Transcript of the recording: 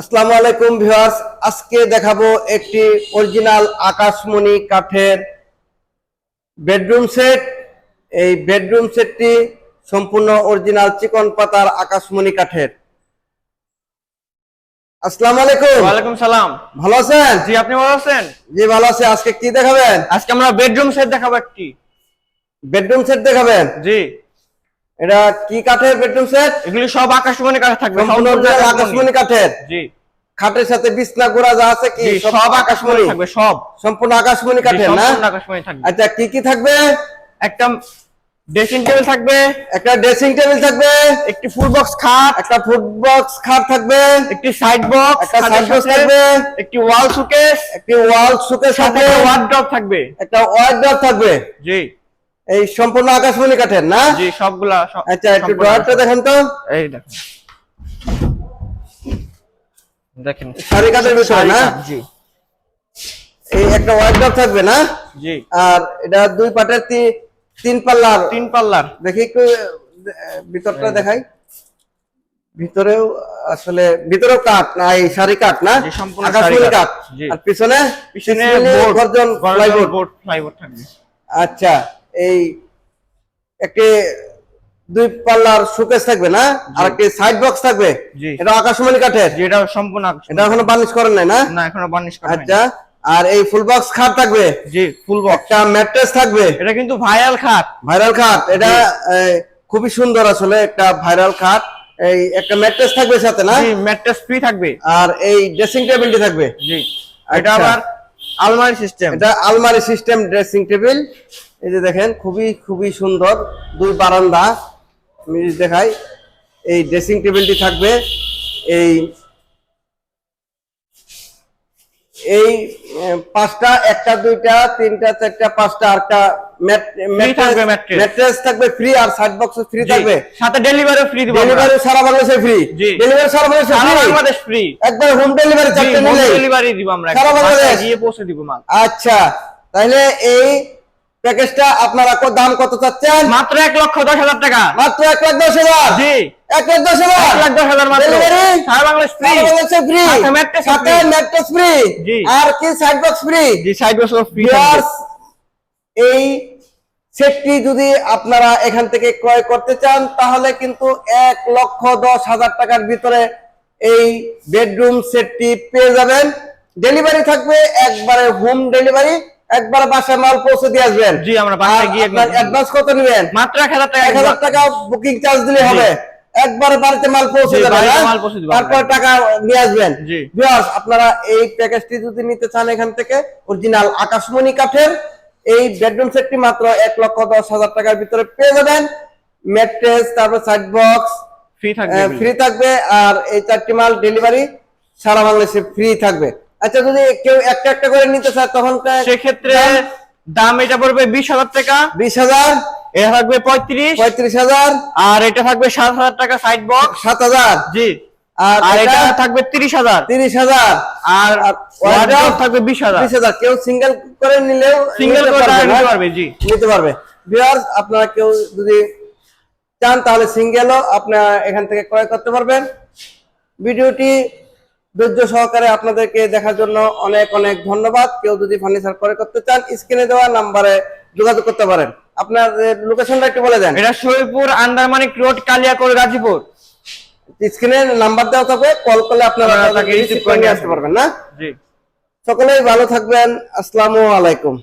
আসসালামু আলাইকুম ভিউয়ার্স আজকে দেখাবো একটি অরিজিনাল আকাশমণি কাঠের বেডরুম সেট। এই বেডরুম সেটটি সম্পূর্ণ অরিজিনাল চিকন পাতার আকাশমণি কাঠের। আসসালামু আলাইকুম। ওয়ালাইকুম সালাম। ভালো আছেন? জি আপনি ভালো আছেন? জি ভালো আছে। আজকে কি দেখাবেন? আজকে আমরা বেডরুম সেট দেখাবো একটি। বেডরুম সেট দেখাবেন? জি। এটা কি কাঠের বেডরুম সেট? এগুলি সব আকাশমণি কাঠে থাকবে আকাশমণি। কাঠের। জি। খাটের সাথে বিছনা গোড়া যা আছে কি সব আকাশমণি থাকবে সব। সম্পূর্ণ আকাশমণি কাঠের না? সম্পূর্ণ আকাশমণি থাকবে। আচ্ছা কি কি থাকবে? একটা ড্রেসিং টেবিল থাকবে। একটা ড্রেসিং টেবিল থাকবে। একটি ফুল বক্স খাট। একটা ফুড বক্স খাট থাকবে। একটি সাইড বক্স একটা সাইড বক্স থাকবে। একটি ওয়াল সুকেস। একটি ওয়াল সুকের সাথে সাথে ওয়ার্ড্রপ থাকবে। একটা ওয়ার্ড্রপ থাকবে। জি। এই সম্পূর্ণ আকাশমণি কাঠের না? জি সবগুলা আচ্ছা একটু ড্রয়ারটা দেখেন তো। এই দেখেন। দেখেন। শাড়ি কাঠের ভিতরে না? জি। এই একটা ওয়ার্ড্রপ থাকবে না? জি। আর এটা দুই পাটের তিন পাল্লার। তিন পাল্লার। দেখি একটু ভিতরটা দেখাই। ভিতরেও আসলে ভিতরেও কাঠ না এই শাড়ি কাঠ না? আকাশমণি কাঠ। আর পিছনে পিছনে বোর্ড বোর্ড গর্জন plywood। বোর্ড প্লাইবোর্ড থাকবে। আচ্ছা। এই একটি দুই পাল্লার শোকেস থাকবে না? আর একটি সাইড বক্স থাকবে? এটা আকাশমণি কাঠের? যেটা সম্পূর্ণ এটা এখনও বার্নিশ করেন নাই না? না এখনও বার্নিশ করা হয়নি। আচ্ছা আর এই ফুল বক্স খাট থাকবে? জি ফুল বক্স একটা ম্যাট্রেস থাকবে? এটা কিন্তু ভাইরাল খাট। ভাইরাল খাট এটা খুবই সুন্দর আসলে একটা ভাইরাল খাট। এই একটা ম্যাট্রেস থাকবে সাথে না? জি ম্যাট্রেস ফ্রি থাকবে। আর এই ড্রেসিং টেবিলটি থাকবে। জি এটা আচ্ছা। আবার আলমারি সিস্টেম এটা আলমারি সিস্টেম ড্রেসিং টেবিল এই যে দেখেন, খুবই খুবই সুন্দর। দুই বারান্দা। আমি দেখাই, এই ড্রেসিং টেবিলটি থাকবে, এই এই পাঁচটা একটা দুইটা তিনটা চারটা পাঁচটা আরটা ম্যাট্রেস থাকবে ফ্রি আর সাইড বক্স ফ্রি থাকবে। সাথে ডেলিভারি ফ্রি দিব ডেলিভারি সারা বাংলাদেশে ফ্রি ডেলিভারি সারা বাংলাদেশে সারা ফ্রি বাংলাদেশ ফ্রি একবার হোম ডেলিভারি চারটে নিলে ডেলিভারি দিব আমরা সারা। গিয়ে পৌঁছে দিব মাল। আচ্ছা। তাহলে এই প্যাকেজটা আপনারা দাম কত চাচ্ছেন? মাত্র এক লক্ষ দশ হাজার টাকা। মাত্র এক লাখ দশ হাজার? জি। এক লাখ দশ হাজার? এক লাখ দশ হাজার ফ্রি। সাথে। ম্যাট্রেস ফ্রি আর কি সাইড বক্স ফ্রি জি সাইড বক্স ফ্রি এই সেটটি যদি আপনারা এখান থেকে ক্রয় করতে চান তাহলে কিন্তু এক লক্ষ দশ হাজার টাকার ভিতরে এই বেডরুম সেটটি পেয়ে যাবেন। ডেলিভারি থাকবে একবারে হোম ডেলিভারি একবারে বাসায় মাল পৌঁছে দিয়ে আসবেন। জি, আমরা বাসায় গিয়ে অ্যাডভান্স কত নেবেন? মাত্র এক হাজার টাকা এক হাজার টাকা বুকিং চার্জ দিলে হবে। একবার বাড়িতে মাল পৌঁছে যাবে হ্যাঁ? মাল পৌঁছে দিব তারপর টাকা নিয়ে আসবেন। জি। Viewers, আপনারা এই প্যাকেজটি যদি নিতে চান এখান থেকে অরিজিনাল আকাশমণি কাঠের এই বেডরুম সেটটি মাত্র এক লক্ষ দশ হাজার টাকার ভিতরে পেয়ে যাবেন। ম্যাট্রেস তারপর সাইড বক্স ফ্রি থাকবে ফ্রি থাকবে। আর এই চারটি মাল ডেলিভারি সারা বাংলাদেশে ফ্রি থাকবে। আচ্ছা যদি কেউ একটা একটা করে নিতে চায় তখন সেক্ষেত্রে দাম এটা পড়বে বিশ হাজার টাকা। বিশ হাজার। এটা থাকবে পঁয়ত্রিশ। পঁয়ত্রিশ হাজার। আর এটা থাকবে সাত হাজার টাকা সাইড বক্স সাত হাজার। জি। আর এটা থাকবে তিরিশ হাজার। তিরিশ হাজার। আর থাকবে বিশ হাজার। বিশ হাজার। কেউ সিঙ্গেল করে নিলেও সিঙ্গেল করে নিতে পারবে জি। নিতে পারবে। ভিউয়ার্স আপনারা কেউ যদি চান তাহলে সিঙ্গেলও আপনারা এখান থেকে ক্রয় করতে পারবেন। ভিডিওটি ধৈর্য সহকারে আপনাদেরকে দেখার জন্য অনেক অনেক ধন্যবাদ। কেউ যদি ফার্নিচার করে করতে চান স্ক্রিনে দেওয়া নাম্বারে যোগাযোগ করতে পারেন। আপনার লোকেশনটা একটু বলে দেন। এটা শরীরপুর আন্ডারমানিক রোড কালিয়াকোর গাজীপুর। স্ক্রিনে নাম্বার দেওয়া থাকবে কল করলে আপনারা রিসিভ করে নিয়ে নিয়ে আসতে পারবেন না? জি। সকলেই ভালো থাকবেন আসসালামু আলাইকুম।